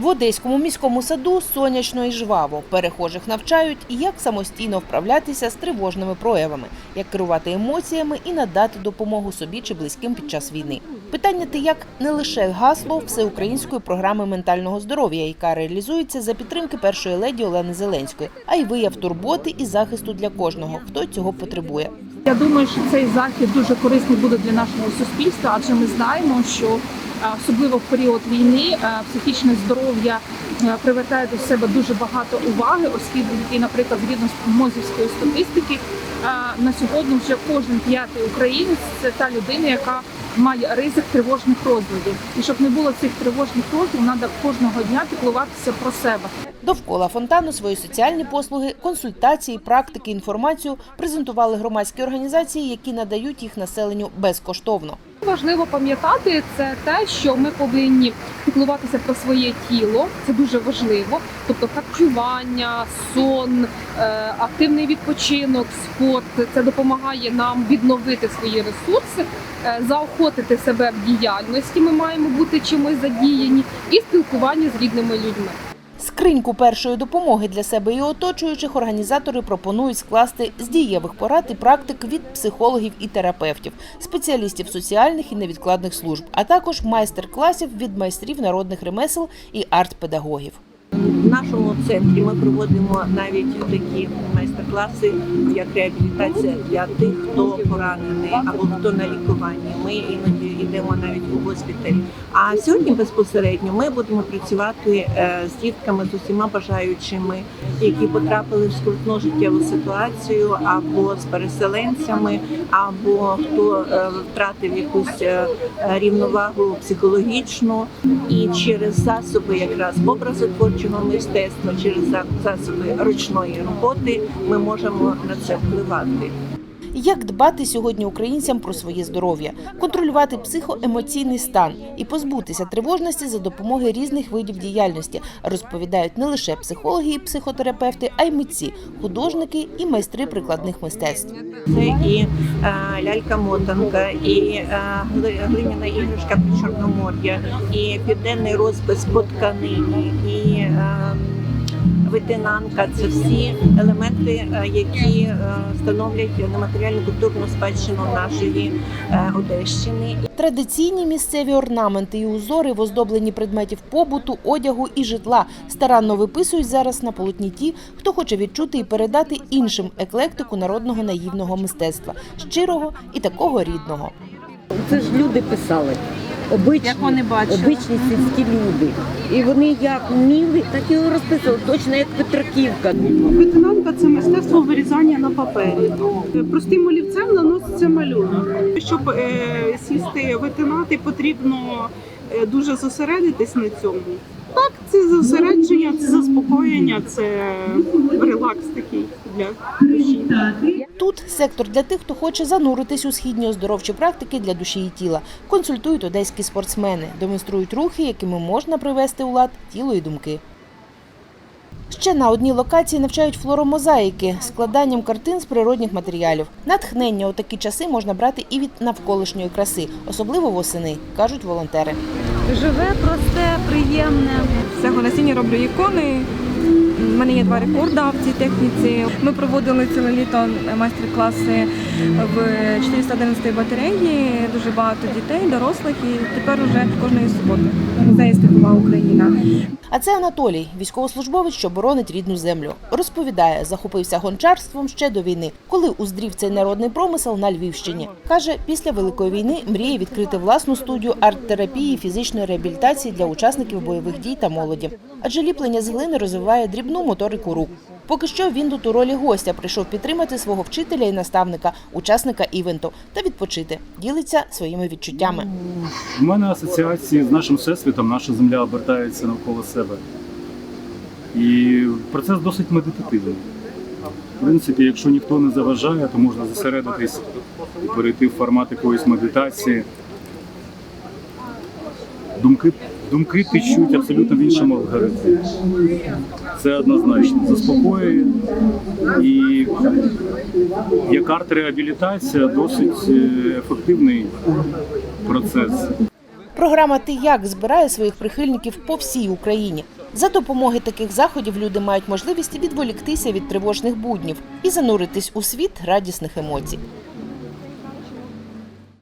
В Одеському міському саду сонячно і жваво. Перехожих навчають, як самостійно вправлятися з тривожними проявами, як керувати емоціями і надати допомогу собі чи близьким під час війни. Питання ти як не лише гасло всеукраїнської програми ментального здоров'я, яка реалізується за підтримки першої леді Олени Зеленської, а й вияв турботи і захисту для кожного, хто цього потребує. Я думаю, що цей захід дуже корисний буде для нашого суспільства, адже ми знаємо, що особливо в період війни е, психічне здоров'я е, привертає до себе дуже багато уваги, оскільки, наприклад, згідно з мозівської статистики, е, на сьогодні вже кожен п'ятий українець це та людина, яка має ризик тривожних розладів. І щоб не було цих тривожних розладів, треба кожного дня піклуватися про себе. Довкола фонтану свої соціальні послуги, консультації, практики, інформацію презентували громадські організації, які надають їх населенню безкоштовно. Важливо пам'ятати це те, що ми повинні піклуватися про своє тіло. Це дуже важливо. Тобто харчування, сон, е, активний відпочинок, спорт. Це допомагає нам відновити свої ресурси, е, заохотити себе в діяльності. Ми маємо бути чимось задіяні і спілкування з рідними людьми. Скриньку першої допомоги для себе і оточуючих організатори пропонують скласти з дієвих порад і практик від психологів і терапевтів, спеціалістів соціальних і невідкладних служб, а також майстер-класів від майстрів народних ремесел і арт-педагогів. В нашому центрі ми проводимо навіть такі майстер-класи, як реабілітація для тих, хто поранений або хто на лікуванні. Ми іноді йдемо навіть у госпіталь. А сьогодні безпосередньо ми будемо працювати е, з дітками з усіма бажаючими, які потрапили в скрутну життєву ситуацію, або з переселенцями, або хто е, втратив якусь е, рівновагу психологічну, і через засоби якраз образотворчого мистецтва, через за- засоби ручної роботи ми можемо на це впливати. Як дбати сьогодні українцям про своє здоров'я, контролювати психоемоційний стан і позбутися тривожності за допомогою різних видів діяльності, розповідають не лише психологи і психотерапевти, а й митці, художники і майстри прикладних мистецтв. Це і е, лялька-мотанка, і е, гли- глиняна іграшка чорномор'я, і південний розпис по тканині, і витинанка. Це всі елементи, е, які е, становлять нематеріальну культурну спадщину нашої е, Одещини. Традиційні місцеві орнаменти і узори в оздобленні предметів побуту, одягу і житла старанно виписують зараз на полотні ті, хто хоче відчути і передати іншим еклектику народного наївного мистецтва, щирого і такого рідного. Це ж люди писали. Обичні, Як вони обичні сільські люди. І вони як вміли, так і розписували, точно як Петраківка. Витинанка це мистецтво вирізання на папері. Простим олівцем наноситься малюнок. Щоб е, сісти витинати, потрібно е, дуже зосередитись на цьому. Так, це зосередження, це заспокоєння, це релакс такий для душі. Тут сектор для тих, хто хоче зануритись у східні оздоровчі практики для душі і тіла. Консультують одеські спортсмени, демонструють рухи, якими можна привести у лад тіло і думки. Ще на одній локації навчають флоромозаїки складанням картин з природних матеріалів. Натхнення у такі часи можна брати і від навколишньої краси, особливо восени, кажуть волонтери. Живе, просте, приємне. З цього насіння роблю ікони. У мене є два рекорди в цій техніці. Ми проводили ціле літо майстер-класи в 411 батареї. Дуже багато дітей, дорослих, і тепер уже кожної суботи. Музей Степова Україна. А це Анатолій, військовослужбовець, що боронить рідну землю. Розповідає, захопився гончарством ще до війни, коли уздрів цей народний промисел на Львівщині. Каже, після великої війни мріє відкрити власну студію арт-терапії фізичної реабілітації для учасників бойових дій та молоді. Адже ліплення з глини розвиває дрібну моторику рук. Поки що він тут у ролі гостя прийшов підтримати свого вчителя і наставника, учасника івенту та відпочити. Ділиться своїми відчуттями. У мене асоціації з нашим всесвітом, наша земля обертається навколо себе. І процес досить медитативний. В принципі, якщо ніхто не заважає, то можна зосередитись і перейти в формат якоїсь медитації. Думки, думки течуть абсолютно в іншому алгоритмі. Це однозначно заспокоює. І як арт-реабілітація досить е, ефективний процес. Програма Ти як збирає своїх прихильників по всій Україні. За допомоги таких заходів люди мають можливість відволіктися від тривожних буднів і зануритись у світ радісних емоцій.